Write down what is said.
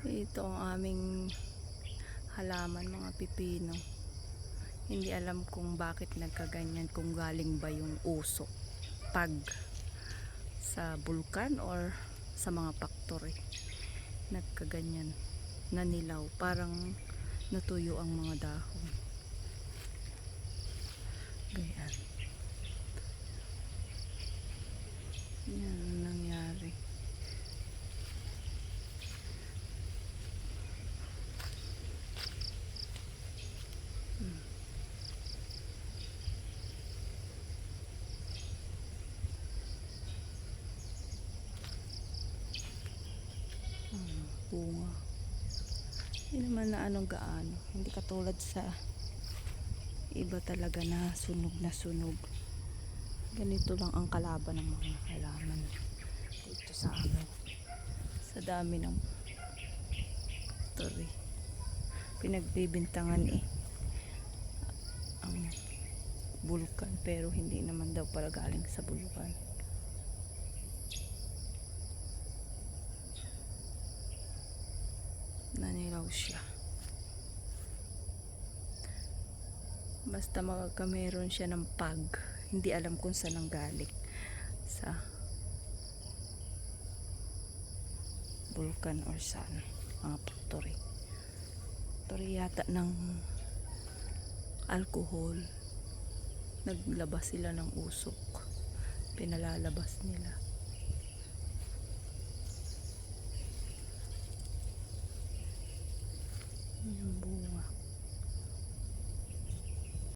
Ito ang aming halaman mga pipino. Hindi alam kung bakit nagkaganyan, kung galing ba yung usok, pag sa bulkan or sa mga factory. Nagkaganyan, nanilaw, parang natuyo ang mga dahon. Ganyan. Yan bunga. Hindi naman na anong gaano. Hindi katulad sa iba talaga na sunog na sunog. Ganito lang ang kalaban ng mga halaman dito sa amin. Sa dami ng turi. Pinagbibintangan eh ang bulkan pero hindi naman daw pala galing sa bulkan. Nanilaw siya. Basta makakameron siya ng pag. Hindi alam kung saan ang galing. Sa vulkan or saan. Mga factory factory yata ng alcohol naglabas sila ng usok. Pinalalabas nila